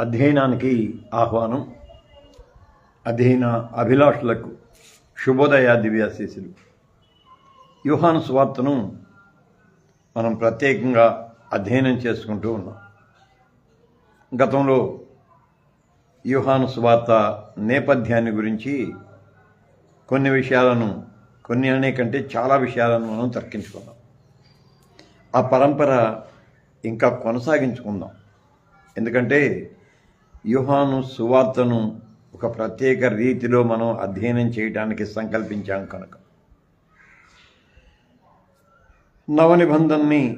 అధ్యయనానికి ఆహ్వానం. అధ్యయన అభిలాషులకు శుభోదయ దివ్యాశీసులు యూహాను స్వార్తను మనం ప్రత్యేకంగా అధ్యయనం చేసుకుంటూ ఉన్నాం. గతంలో యూహాను స్వార్త నేపథ్యాన్ని గురించి కొన్ని విషయాలను కొన్ని అనే కంటే చాలా విషయాలను మనం తర్కించుకున్నాం. ఆ పరంపర ఇంకా కొనసాగించుకుందాం. ఎందుకంటే యుహాను సువార్తను ఒక ప్రత్యేక రీతిలో మనం అధ్యయనం చేయడానికి సంకల్పించాం కనుక. నవనిబంధనని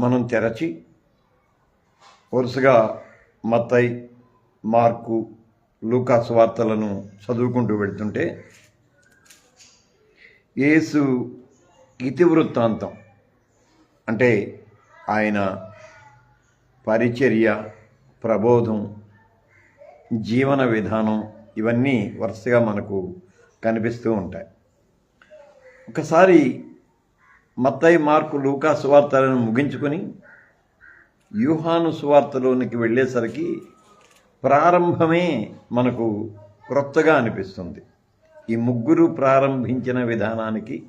మనం తెరచి వరుసగా మత్తై మార్కు లూకాస్ వార్తలను చదువుకుంటూ వెళ్తుంటే యేసు ఇతివృత్తాంతం అంటే ఆయన పరిచర్య ప్రబోధం జీవన విధానం ఇవన్నీ వరుసగా మనకు కనిపిస్తూ ఉంటాయి. ఒకసారి మత్తయి మార్కు లూకా సువార్తలను ముగించుకొని వ్యూహాను సువార్తలోనికి వెళ్ళేసరికి ప్రారంభమే మనకు క్రొత్తగా అనిపిస్తుంది. ఈ ముగ్గురు ప్రారంభించిన విధానానికి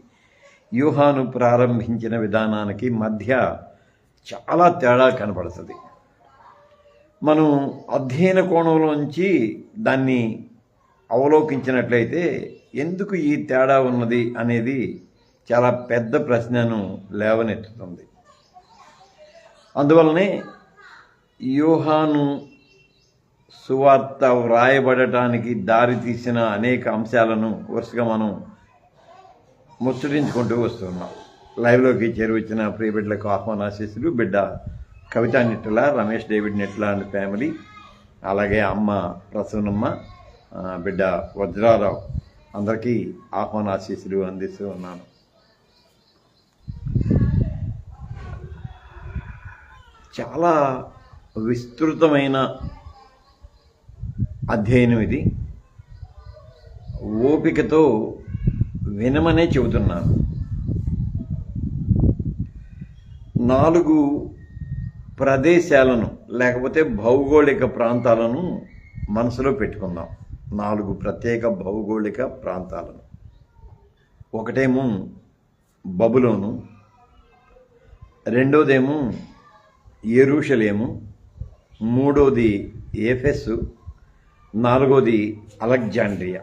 వ్యూహాను ప్రారంభించిన విధానానికి మధ్య చాలా తేడా కనపడుతుంది మనం అధ్యయన కోణంలోంచి దాన్ని అవలోకించినట్లయితే ఎందుకు ఈ తేడా ఉన్నది అనేది చాలా పెద్ద ప్రశ్నను లేవనెత్తుతుంది. అందువలనే యూహాను సువార్త వ్రాయబడటానికి దారితీసిన అనేక అంశాలను వరుసగా మనం ముచ్చటించుకుంటూ వస్తున్నాం. లైవ్లోకి చేరువచ్చిన ప్రియబిడ్డలకు ఆహ్వానాశీస్సులు. బిడ్డ Kavitha Nitla Ramesh David Nitla and family అలాగే అమ్మ ప్రసూనమ్మ బిడ్డ వజ్రారావు. అందరికీ ఆహ్వానాశీస్సులు అందిస్తూ ఉన్నాను. చాలా విస్తృతమైన అధ్యయనం ఇది. ఓపికతో వినమనే చెబుతున్నాను. నాలుగు ప్రదేశాలను లేకపోతే భౌగోళిక ప్రాంతాలను మనసులో పెట్టుకుందాం. నాలుగు ప్రత్యేక భౌగోళిక ప్రాంతాలను. ఒకటేమో బబులోను. రెండోదేమో ఎరుషలేము. మూడోది ఏఫెస్. నాలుగోది అలెగ్జాండ్రియా.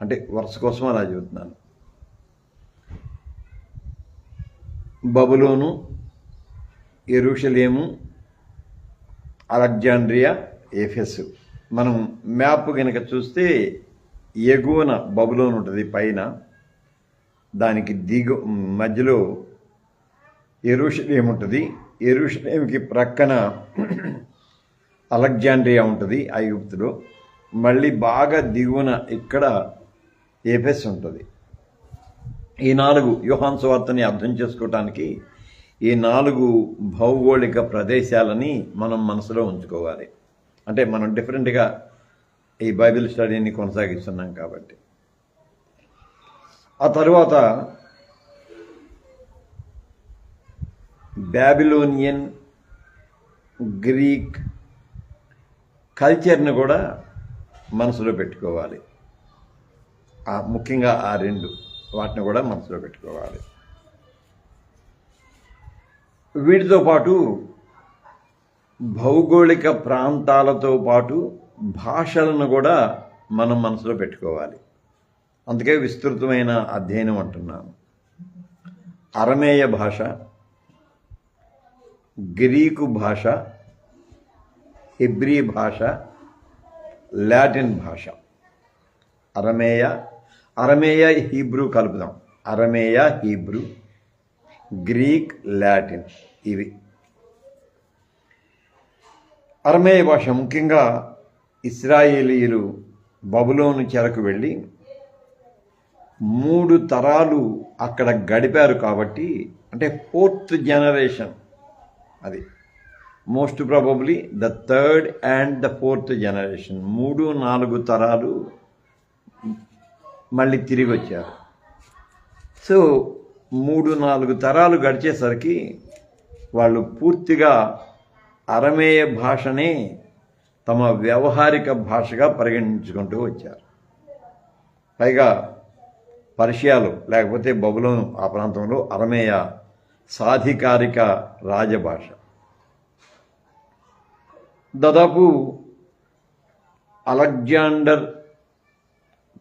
అంటే వరుస కోసం అలా చెబుతున్నాను. బబులోను ఎరుషలేము అలెగ్జాండ్రియా ఏఫెస్. మనం మ్యాప్ కనుక చూస్తే ఎగువన బబులోన్ ఉంటుంది పైన. దానికి దిగు మధ్యలో ఎరుషలేం ఉంటుంది. ఎరుషలేంకి ప్రక్కన అలెగ్జాండ్రియా ఉంటుంది ఐగుప్తులో. మళ్ళీ బాగా దిగువన ఇక్కడ ఏఫెస్ ఉంటుంది. ఈ నాలుగు యోహాన్ స్వార్థని అర్థం చేసుకోవటానికి ఈ నాలుగు భౌగోళిక ప్రదేశాలని మనం మనసులో ఉంచుకోవాలి. అంటే మనం డిఫరెంట్గా ఈ బైబిల్ స్టడీని కొనసాగిస్తున్నాం కాబట్టి. ఆ తర్వాత బ్యాబిలోనియన్ గ్రీక్ కల్చర్ని కూడా మనసులో పెట్టుకోవాలి. ఆ ముఖ్యంగా ఆ రెండు వాటిని కూడా మనసులో పెట్టుకోవాలి. వీటితో పాటు భౌగోళిక ప్రాంతాలతో పాటు భాషలను కూడా మనం మనసులో పెట్టుకోవాలి. అందుకే విస్తృతమైన అధ్యయనం అంటున్నాను. అరమేయ భాష గ్రీకు భాష హిబ్రీ భాష లాటిన్ భాష. అరమేయ అరమేయ హీబ్రూ కలుపుదాం. అరమేయ హీబ్రూ గ్రీక్ లాటిన్ ఇవి. అరమేయ భాష ముఖ్యంగా ఇస్రాయేలీయులు బబులోను చెరకు వెళ్ళి మూడు తరాలు అక్కడ గడిపారు కాబట్టి అంటే ఫోర్త్ జనరేషన్ అది. Most probably the third and the fourth generation. మూడు నాలుగు తరాలు మళ్ళీ తిరిగి వచ్చారు. సో మూడు నాలుగు తరాలు గడిచేసరికి వాళ్ళు పూర్తిగా అరమేయ భాషనే తమ వ్యవహారిక భాషగా పరిగణించుకుంటూ వచ్చారు. పైగా పర్షియాలు లేకపోతే బబులోను ఆ ప్రాంతంలో అరమేయ సాధికారిక రాజభాష. దాదాపు అలెగ్జాండర్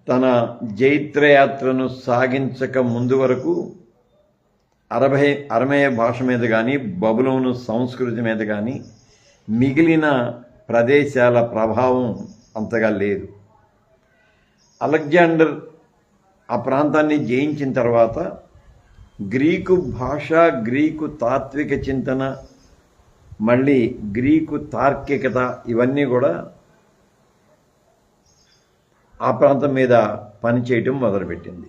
తన జైత్రయాత్రను సాగించక ముందు వరకు అరబై అరమేయ భాష మీద కానీ బబులోను సంస్కృతి మీద కానీ మిగిలిన ప్రదేశాల ప్రభావం అంతగా లేదు. అలెగ్జాండర్ ఆ ప్రాంతాన్ని జయించిన తర్వాత గ్రీకు భాష గ్రీకు తాత్విక చింతన మళ్ళీ గ్రీకు తార్కికత ఇవన్నీ కూడా ఆ ప్రాంతం మీద పనిచేయటం మొదలుపెట్టింది.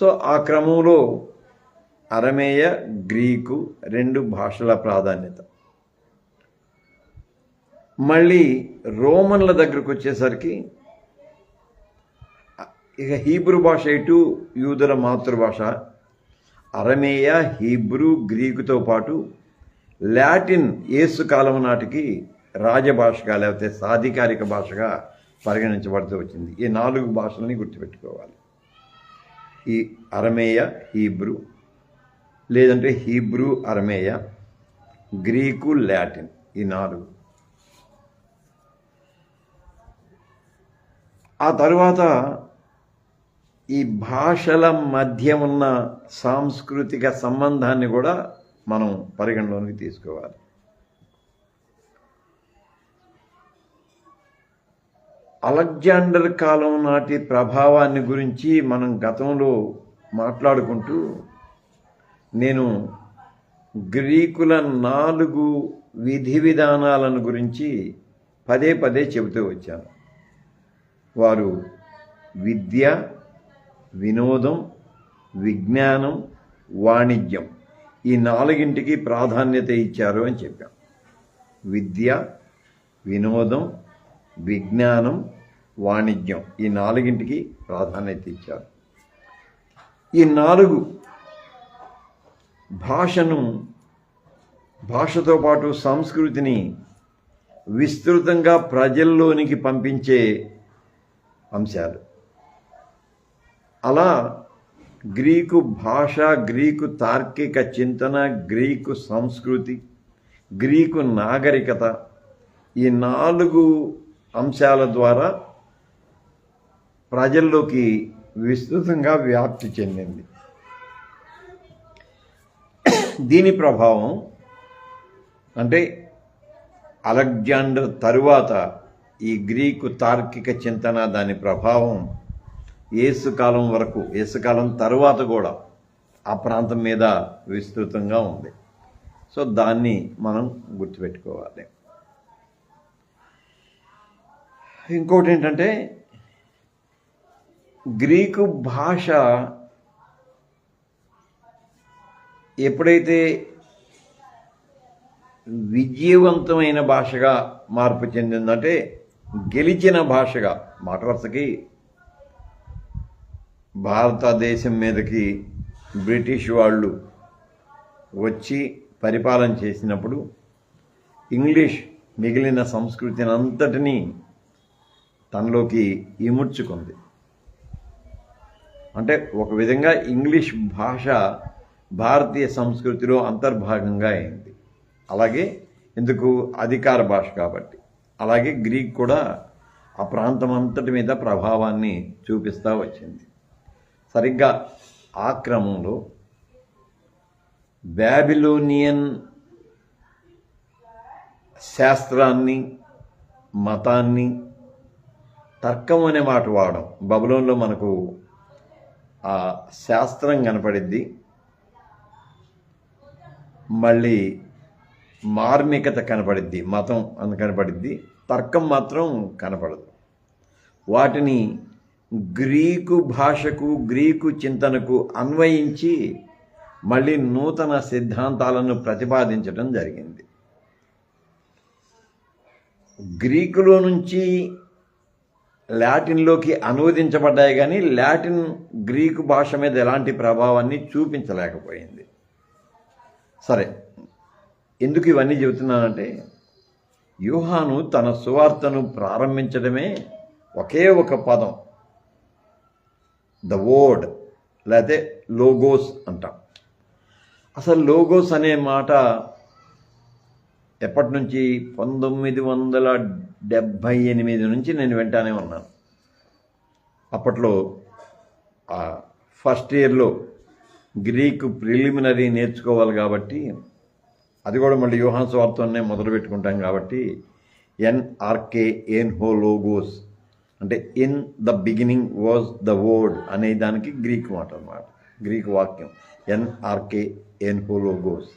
సో ఆ క్రమంలో అరమేయ గ్రీకు రెండు భాషల ప్రాధాన్యత. మళ్ళీ రోమన్ల దగ్గరకు వచ్చేసరికి ఇక హీబ్రూ భాష ఇటు యూదుల మాతృభాష. అరమేయ హీబ్రూ గ్రీకుతో పాటు లాటిన్ ఏసు కాలం నాటికి రాజభాషగా లేకపోతే సాధికారిక భాషగా పరిగణించబడుతూ వచ్చింది. ఈ నాలుగు భాషలని గుర్తుపెట్టుకోవాలి. ఈ అరమేయ హీబ్రూ లేదంటే హీబ్రూ అరమేయ గ్రీకు లాటిన్ ఈ నాలుగు. ఆ తరువాత ఈ భాషల మధ్య ఉన్న సాంస్కృతిక సంబంధాన్ని కూడా మనం పరిగణలోనికి తీసుకోవాలి. అలెగ్జాండర్ కాలం నాటి ప్రభావాన్ని గురించి మనం గతంలో మాట్లాడుకుంటూ నేను గ్రీకుల నాలుగు విధి విధానాలను గురించి పదే పదే చెబుతూ వచ్చాను. వారు విద్య వినోదం విజ్ఞానం వాణిజ్యం ఈ నాలుగింటికి ప్రాధాన్యత ఇచ్చారు అని చెప్పాం. విద్య వినోదం విజ్ఞానం వాణిజ్యం ఈ నాలుగింటికి ప్రాధాన్యత ఇచ్చారు. ఈ నాలుగు భాషను భాషతో పాటు సంస్కృతిని విస్తృతంగా ప్రజల్లోనికి పంపించే అంశాలు. అలా గ్రీకు భాష గ్రీకు తార్కిక చింతన గ్రీకు సంస్కృతి గ్రీకు నాగరికత ఈ నాలుగు అంశాల ద్వారా ప్రజల్లోకి విస్తృతంగా వ్యాప్తి చెందింది. దీని ప్రభావం అంటే అలెగ్జాండర్ తరువాత ఈ గ్రీకు తార్కిక చింతన దాని ప్రభావం ఏసుకాలం వరకు ఏసుకాలం తరువాత కూడా ఆ ప్రాంతం మీద విస్తృతంగా ఉంది. సో దాన్ని మనం గుర్తుపెట్టుకోవాలి. ఇంకోటి ఏంటంటే గ్రీకు భాష ఎప్పుడైతే విజయవంతమైన భాషగా మార్పు చెందిందంటే గెలిచిన భాషగా మాట వరుసకి భారతదేశం మీదకి బ్రిటిష్ వాళ్ళు వచ్చి పరిపాలన చేసినప్పుడు ఇంగ్లీష్ మిగిలిన సంస్కృతిని అంతటినీ తనలోకి ఇముడ్చుకుంది. అంటే ఒక విధంగా ఇంగ్లీష్ భాష భారతీయ సంస్కృతిలో అంతర్భాగంగా అయింది. అలాగే ఎందుకు అధికార భాష కాబట్టి. అలాగే గ్రీక్ కూడా ఆ ప్రాంతం అంతటి మీద ప్రభావాన్ని చూపిస్తూ వచ్చింది. సరిగ్గా ఆ క్రమంలో బ్యాబిలోనియన్ శాస్త్రాన్ని మతాన్ని తర్కం అనే మాట వాడడం. బబులోన్లో మనకు ఆ శాస్త్రం కనపడిద్ది. మళ్ళీ మార్మికత కనపడిద్ది మతం అని కనపడిద్ది తర్కం మాత్రం కనపడదు. వాటిని గ్రీకు భాషకు గ్రీకు చింతనకు అన్వయించి మళ్ళీ నూతన సిద్ధాంతాలను ప్రతిపాదించడం జరిగింది. గ్రీకులో నుంచి లాటిన్లోకి అనువదించబడ్డాయి కానీ లాటిన్ గ్రీకు భాష మీద ఎలాంటి ప్రభావాన్ని చూపించలేకపోయింది. సరే. ఎందుకు ఇవన్నీ చెబుతున్నానంటే యూహాను తన సువార్తను ప్రారంభించడమే ఒకే ఒక పదం. ద వర్డ్ లేకపోతే లోగోస్ అంటాం. అసలు లోగోస్ అనే మాట ఎప్పటి నుంచి? పంతొమ్మిది వందల డెబ్భై ఎనిమిది నుంచి నేను వింటానే ఉన్నాను. అప్పట్లో ఫస్ట్ ఇయర్లో గ్రీకు ప్రిలిమినరీ నేర్చుకోవాలి కాబట్టి అది కూడా మళ్ళీ యూహాన్ స్వార్థంనే మొదలు పెట్టుకుంటాం కాబట్టి ఎన్ఆర్కే ఎన్ హో లోగోస్ అంటే in the beginning was the word అనే దానికి గ్రీక్ మాట అనమాట గ్రీక్ వాక్యం. ఎన్ఆర్కే ఎన్ హో లోగోస్.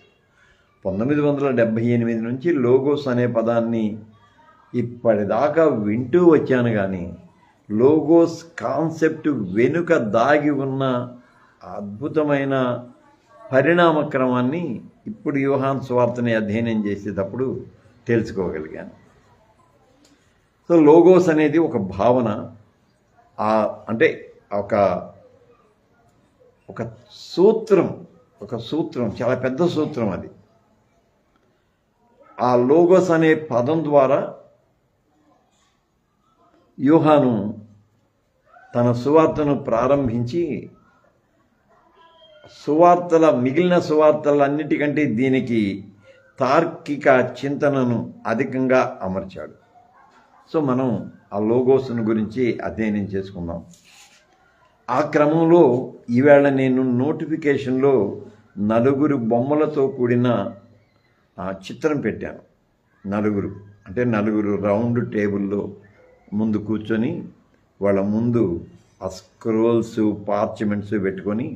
పంతొమ్మిది వందల డెబ్భై ఎనిమిది నుంచి లోగోస్ అనే పదాన్ని ఇప్పటిదాకా వింటూ వచ్చాను కానీ లోగోస్ కాన్సెప్ట్ వెనుక దాగి ఉన్న అద్భుతమైన పరిణామక్రమాన్ని ఇప్పుడు యూహాన్ స్వార్థని అధ్యయనం చేసేటప్పుడు తెలుసుకోగలిగాను. సో లోగోస్ అనేది ఒక భావన ఆ అంటే ఒక ఒక సూత్రం ఒక సూత్రం చాలా పెద్ద సూత్రం అది. ఆ లోగోస్ అనే పదం ద్వారా యూహాను తన సువార్తను ప్రారంభించి సువార్తల మిగిలిన సువార్తలన్నిటికంటే దీనికి తార్కిక చింతనను అధికంగా అమర్చాడు. సో మనం ఆ లోగోస్ను గురించి అధ్యయనం చేసుకుందాం. ఆ క్రమంలో ఈవేళ నేను నోటిఫికేషన్లో నలుగురు బొమ్మలతో కూడిన చిత్రం పెట్టాను. నలుగురు అంటే నలుగురు రౌండ్ టేబుల్లో ముందు కూర్చొని వాళ్ళ ముందు ఆ స్క్రోల్స్ పార్చ్మెంట్స్ పెట్టుకొని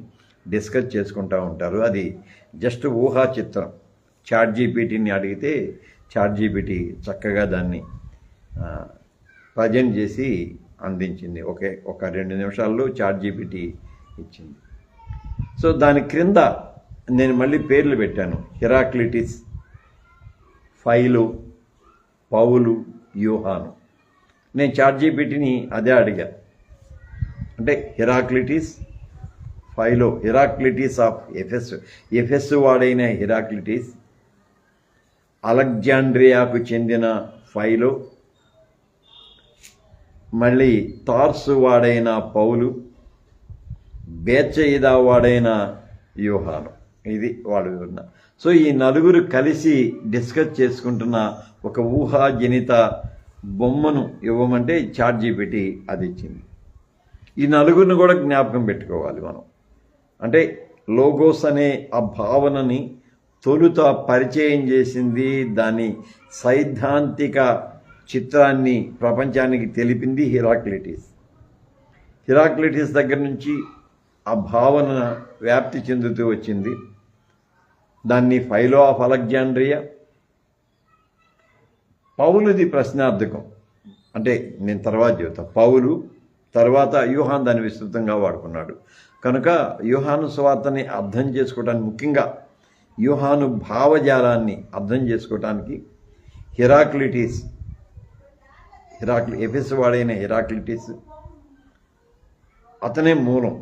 డిస్కస్ చేసుకుంటూ ఉంటారు. అది జస్ట్ ఊహా చిత్రం. చాట్ జీపీటీని అడిగితే చాట్ జీపీటీ చక్కగా దాన్ని ప్రజెంట్ చేసి అందించింది. ఒకే ఒక రెండు నిమిషాల్లో చాట్ జీపీటీ ఇచ్చింది. సో దాని క్రింద నేను మళ్ళీ పేర్లు పెట్టాను. హిరాక్లిటిస్ ఫైలు పౌలు యూహాను. నేను చాట్ జీపీటీని అదే అడిగా. అంటే హిరాక్లిటిస్ ఫైలో హిరాక్లిటీస్ ఆఫ్ ఎఫెస్ ఎఫెస్ వాడైన హిరాక్లిటీస్ అలెగ్జాండ్రియాకు చెందిన ఫైలో మళ్ళీ తార్సు వాడైన పౌలు బేచయిదా వాడైన వ్యూహాను ఇది వాడు వివరణ. సో ఈ నలుగురు కలిసి డిస్కస్ చేసుకుంటున్న ఒక ఊహాజనిత బొమ్మను ఇవ్వమంటే ఛార్జీ పెట్టి అది ఇచ్చింది. ఈ నలుగురిని కూడా జ్ఞాపకం పెట్టుకోవాలి మనం. అంటే లోగోస్ అనే ఆ భావనని తొలుత పరిచయం చేసింది దాని సైద్ధాంతిక చిత్రాన్ని ప్రపంచానికి తెలిపింది హిరాక్లిటిస్. హిరాక్లిటిస్ దగ్గర నుంచి ఆ భావన వ్యాప్తి చెందుతూ వచ్చింది. దాన్ని ఫైలో ఆఫ్ అలెగ్జాండ్రియా పౌలుది ప్రశ్నార్థకం. అంటే నేను తర్వాత చెబుతా. పౌలు తర్వాత యూహాన్ దాన్ని విస్తృతంగా వాడుకున్నాడు. కనుక యూహాను స్వార్థని అర్థం చేసుకోవడానికి ముఖ్యంగా యూహాను భావజాలాన్ని అర్థం చేసుకోవటానికి హిరాక్లిటీస్ హిరాక్లి ఎఫెస్ వాడైన హిరాక్లిటీస్ అతనే మూలం.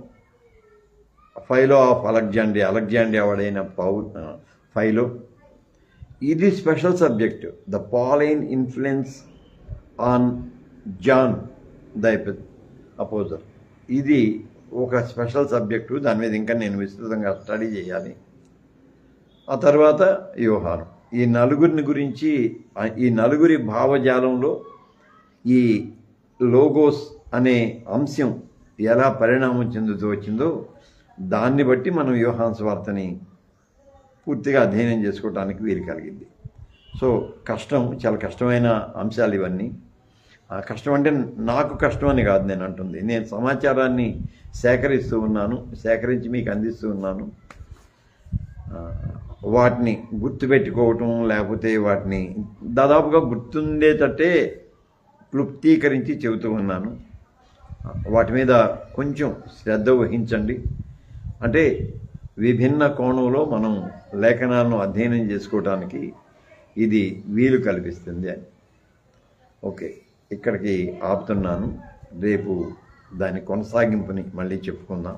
ఫైలో ఆఫ్ అలెగ్జాండ్రియా అలెగ్జాండ్రియా వాడైన పౌ ఫైలో. ఇది special subject. The Pauline influence on John the apostle. ఇది ఒక స్పెషల్ సబ్జెక్టు దాని మీద ఇంకా నేను విస్తృతంగా స్టడీ చేయాలి. ఆ తర్వాత యోహాను. ఈ నలుగురిని గురించి ఈ నలుగురి భావజాలంలో ఈ లోగోస్ అనే అంశం ఎలా పరిణామం చెందుతూ వచ్చిందో దాన్ని బట్టి మనం యోహాన్ వార్తని పూర్తిగా అధ్యయనం చేసుకోవడానికి వీలు కలిగింది. సో కష్టం చాలా కష్టమైన అంశాలు ఇవన్నీ. కష్టం అంటే నాకు కష్టం అని కాదు నేను అంటుంది. నేను సమాచారాన్ని సేకరిస్తూ ఉన్నాను సేకరించి మీకు అందిస్తూ ఉన్నాను. వాటిని గుర్తుపెట్టుకోవటం లేకపోతే వాటిని దాదాపుగా గుర్తుండేటట్టే క్లుప్తీకరించి చెబుతూ ఉన్నాను. వాటి మీద కొంచెం శ్రద్ధ వహించండి. అంటే విభిన్న కోణంలో మనం లేఖనాలను అధ్యయనం చేసుకోవడానికి ఇది వీలు కల్పిస్తుంది అని. ఓకే. ఇక్కడికి ఆపుతున్నాను. రేపు దాని కొనసాగింపుని మళ్ళీ చెప్పుకుందాం.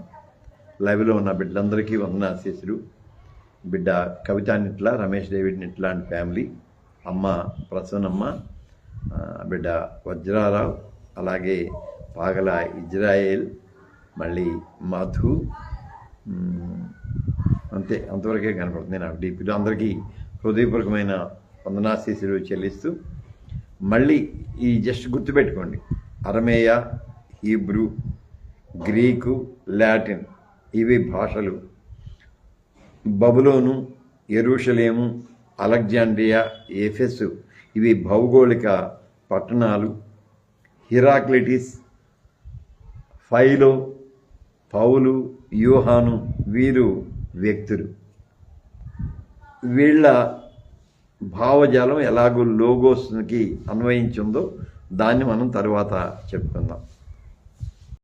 లైవ్లో ఉన్న బిడ్డలందరికీ వందనాశీసులు బిడ్డ Kavita Nitla Ramesh David Nitla and family అమ్మ ప్రసన్నమ్మ బిడ్డ వజ్రారావు అలాగే పాగల ఇజ్రాయేల్ మళ్ళీ మధు అంతే అంతవరకే కనపడుతుంది నాకు డీపీలో. అందరికీ హృదయపూర్వకమైన వందనాశీసులు చెల్లిస్తూ మళ్ళీ ఈ జస్ట్ గుర్తుపెట్టుకోండి. అరమేయ హీబ్రూ గ్రీకు లాటిన్ ఇవి భాషలు. బబులోను ఎరుషలేము అలెగ్జాండ్రియా ఎఫెస్ ఇవి భౌగోళిక పట్టణాలు. హిరాక్లిటిస్ ఫైలో పౌలు యూహాను వీరు వ్యక్తులు. వీళ్ళ భావజాలం ఎలాగో లోగోస్కి అన్వయించిందో దాన్ని మనం తరువాత చెప్పుకుందాం.